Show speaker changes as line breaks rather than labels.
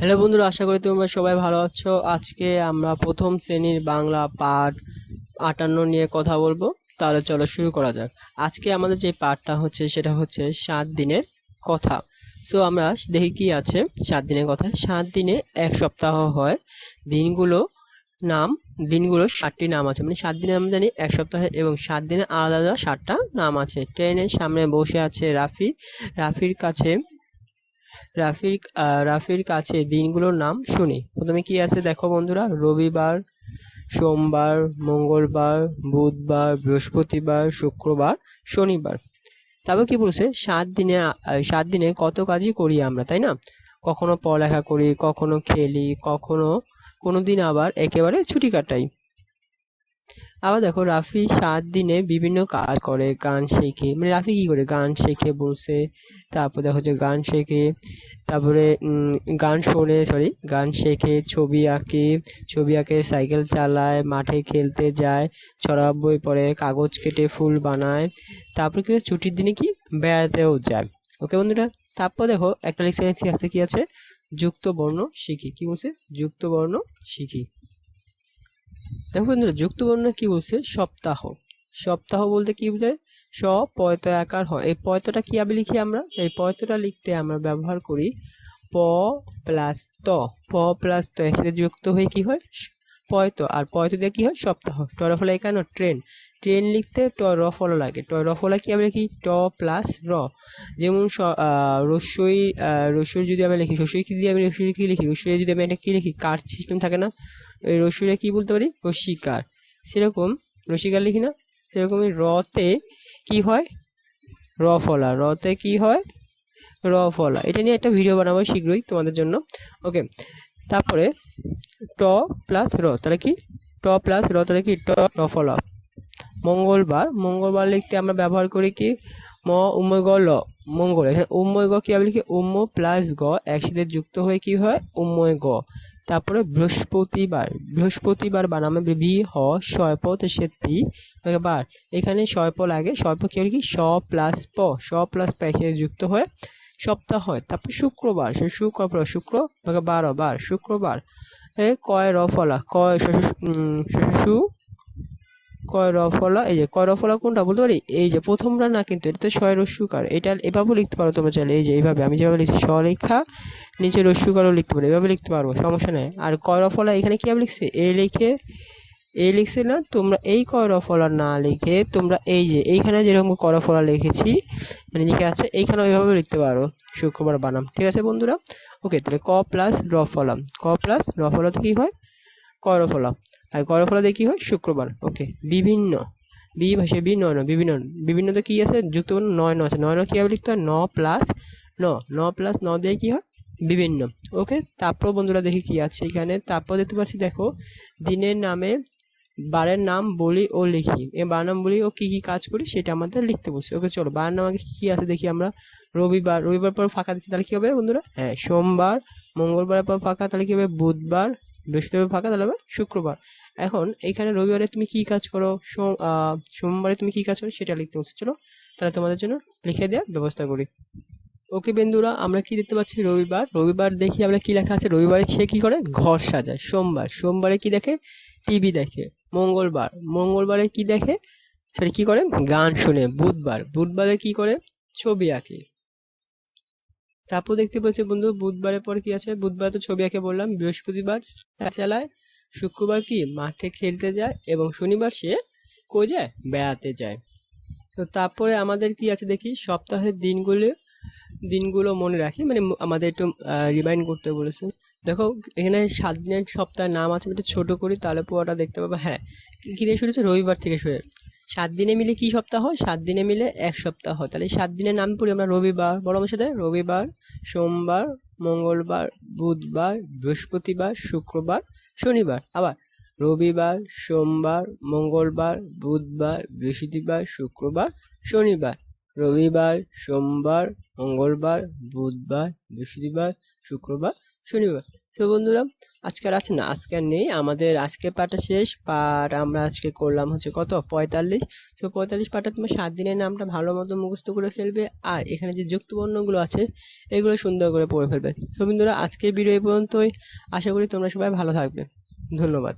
Hello বন্ধুরা, আশা করি তোমরা সবাই ভালো আছো। আজকে আমরা প্রথম শ্রেণির বাংলা পাঠ আটান্ন নিয়ে কথা বলব। তাহলে চলো শুরু করা যাক। আজকে আমাদের যে পাঠটা হচ্ছে, সেটা হচ্ছে সাত দিনের কথা। সো আমরা দেখি কি আছে সাত দিনের কথা। সাত দিনে এক সপ্তাহ হয়। দিনগুলো নাম, দিনগুলো ষাটটি নাম আছে। মানে সাত দিনে আমরা জানি, এক সপ্তাহে, এবং সাত দিনে আলাদা আলাদা ষাটটা নাম আছে। ট্রেনের সামনে বসে আছে রাফি। রাফির কাছে রাফির রাফির কাছে দিনগুলোর নাম শুনি। প্রথমে কি আছে দেখো বন্ধুরা? রবিবার, সোমবার, মঙ্গলবার, বুধবার, বৃহস্পতিবার, শুক্রবার, শনিবার। তারপর কি বলছে? সাত দিনে সাত দিনে কত কাজই করি আমরা, তাই না? কখনো পড়ালেখা করি, কখনো খেলি, কখনো কোনোদিন আবার একেবারে ছুটি কাটাই। আবার দেখো রাফি সাত দিনে বিভিন্ন কাজ করে, গান শেখে। মানে রাফি কি করে? গান শেখে বসে তারপর দেখো যে গান শেখে, তারপরে গান শোনে সরি গান শেখে, ছবি আঁকে ছবি আঁকে সাইকেল চালায়, মাঠে খেলতে যায় ছড়া বই কাগজ কেটে ফুল বানায়। তারপর কি ছুটির দিনে কি? বেড়াতেও যায়। ওকে বন্ধুরা? তারপর দেখো একটা লিখছে আছে, কি আছে? যুক্ত বর্ণ শিখি। কি বলছে? যুক্ত বর্ণ শিখি। দেখো বন্ধুরা যুক্ত বর্ণনা কি বলছে? সপ্তাহ। সপ্তাহ বলতে কি বোঝায়? স পয়ত আকার হয়। এই পয়তটা কি কীভাবে লিখি আমরা? এই পয়তটা লিখতে আমরা ব্যবহার করি প প্লাস ত। প প্লাস ত একসাথে যুক্ত হয়ে কি হয়? পয়ত, আর পয়ত দিয়ে কি হয়? সপ্তাহ। টর ফলা এখানে ট্রেন। ট্রেন লিখতে ট র ফলা লাগে। ট র ফলা কি আমরা লিখি? ট প্লাস র। যেমন রস্যই রস্যই যদি আমরা লিখি রস্যই কি দিয়ে আমি রস্যই কি লিখি? রস্যই যদি আমি একটা কি লিখি? কার সিস্টেম থাকে না? রস্যইটা কি বলতে পারি? রস্যিকার সেরকম রসিকার লিখি না? সেরকমই রতে কি হয়? র ফলা। রতে কি হয়? র ফলা। এটা নিয়ে একটা ভিডিও বানাবো শীঘ্রই তোমাদের জন্য। ওকে। তারপরে ট প্লাস র, তাহলে কি? ট প্লাস র, তাহলে কি? ট র ফলা মঙ্গলবার মঙ্গলবার লিখতে আমরা ব্যবহার করি কি? ম উময় গ ল। মঙ্গল, এখানে উময় গ কি হবে লিখি? উম প্লাস গ একসাথে যুক্ত হয়ে কি হয়? উময় গ তারপরে বৃহস্পতিবার বৃহস্পতিবার বানামে বি হ শয়প তো সে তি বার এখানে শয়প লাগে শয়প কি হলো কি? স প্লাস প স প্লাস প একসাথে যুক্ত হয়ে সপ্তাহ হয়। তারপর শুক্রবার, সে শুক্র শুক্র ভাগে বারো, বার, শুক্রবার, এ কয় র ফলা, কয় শ- কয় র ফলা, এই যে কয় রফলা কোনটা বলতে পারি? এই যে প্রথমটা না কিন্তু এটা তো ছয় রস্যুকার এটা এভাবেও লিখতে পারো তোমরা চাইলে, এই যে এইভাবে আমি যেভাবে লিখছি স্বরেখা নিচে রস্যুকারও লিখতে পারো, এভাবে লিখতে পারব, সমস্যা নেই। আর কয় রফলা এখানে কি ভাবে লিখছে? এ লিখে এ লিখছে না তোমরা এই কয় র ফলা না লিখে, তোমরা এই যে, এইখানে যেরকম কয় র ফলা লিখেছি মানে লিখে আছে এইখানে ওইভাবে লিখতে পারো, শুক্রবার বানাম। ঠিক আছে বন্ধুরা? ওকে তাহলে ক প্লাস র ফলাম ক প্লাস র ফলাতে কি হয়? কয় র ফলা আর কয় র ফলা দিয়ে কি হয়? শুক্রবার। ওকে বিভিন্ন। বি ভাষে বি নয় ন, বিভিন্ন বিভিন্নতে কি আছে? যুক্ত নয় ন আছে। নয় ন কীভাবে লিখতে হয়? ন প্লাস ন। ন প্লাস ন দিয়ে কি হয়? বিভিন্ন। ওকে তারপর বন্ধুরা দেখি কি আছে এখানে। তারপর দেখতে পাচ্ছি, দেখো, দিনের নামে বারের নাম বলি ও লিখি। এ বার নাম বলি ও কি কি কাজ করি সেটা আমাদের লিখতে বসে। ওকে, চলো বার নাম আগে কি আছে দেখি আমরা। রবিবার রবিবার পর ফাঁকা দিচ্ছি, তাহলে কি হবে বন্ধুরা? হ্যাঁ সোমবার মঙ্গলবার পর ফাঁকা, তাহলে কি হবে? বুধবার, বৃহস্পতিবার ফাঁকা, তাহলে হবে শুক্রবার। এখন এইখানে রবিবারে তুমি কি কাজ করো? সোমবারে তুমি কি কাজ করো সেটা লিখতে বলছো চলো। তাহলে তোমাদের জন্য লিখে দেওয়ার ব্যবস্থা করি। ওকে বন্ধুরা, আমরা কি দেখতে পাচ্ছি রবিবার? রবিবার দেখি আমরা কি লেখা আছে? রবিবারে সে কি করে? ঘর সাজায়, সোমবার। সোমবারে কি দেখে? টিভি দেখে। মঙ্গলবার। মঙ্গলবারে কি দেখে? সেটা কি করে? গান শোনে। বুধবার। বুধবারে কি করে? ছবি আঁকে। তারপর দেখতে পাচ্ছি বন্ধু বুধবারের পর কি আছে? বুধবার তো ছবি আঁকে বললাম। বৃহস্পতিবার চালায়, শুক্রবার কি? মাঠে খেলতে যায় এবং শনিবার সে কই যায়? বেড়াতে যায়। তো তারপরে আমাদের কি আছে দেখি? সপ্তাহের দিনগুলো দিনগুলো মনে রাখি। মানে আমাদের একটু রিমাইন্ড করতে বলেছে দেখো, এখানে সাত দিনের সপ্তাহের নাম আছে, একটু ছোট করি, তাহলে পুরোটা দেখতে পাবো। হ্যাঁ কি- দিয়ে শুরু হচ্ছে রবিবার থেকে শুরু। সাত দিনে মিলে কি সপ্তাহ হয়? সাত দিনে মিলে এক সপ্তাহ হয়। তাহলে সাত দিনের নাম পড়ি আমরা রবিবার। বড় আমার সাথে, রবিবার, সোমবার, মঙ্গলবার, বুধবার, বৃহস্পতিবার, শুক্রবার, শনিবার। আবার রবিবার, সোমবার, মঙ্গলবার, বুধবার, বৃহস্পতিবার, শুক্রবার, শনিবার। রবিবার, সোমবার, মঙ্গলবার, বুধবার, বৃহস্পতিবার, শুক্রবার শনিবার তো বন্ধুরা, আজকে আর আছে না, আজকে আর নেই। আমাদের আজকে পাটা শেষ। পাট আমরা আজকে করলাম হচ্ছে কত? পঁয়তাল্লিশ। তো পঁয়তাল্লিশ পাটা তোমার সাত দিনের নামটা ভালো মতো মুখস্থ করে ফেলবে। আর এখানে যে যুক্তবর্ণগুলো আছে, এগুলো সুন্দর করে পড়ে ফেলবে। তো বন্ধুরা, আজকের ভিডিও এই পর্যন্তই। আশা করি তোমরা সবাই ভালো থাকবে। ধন্যবাদ।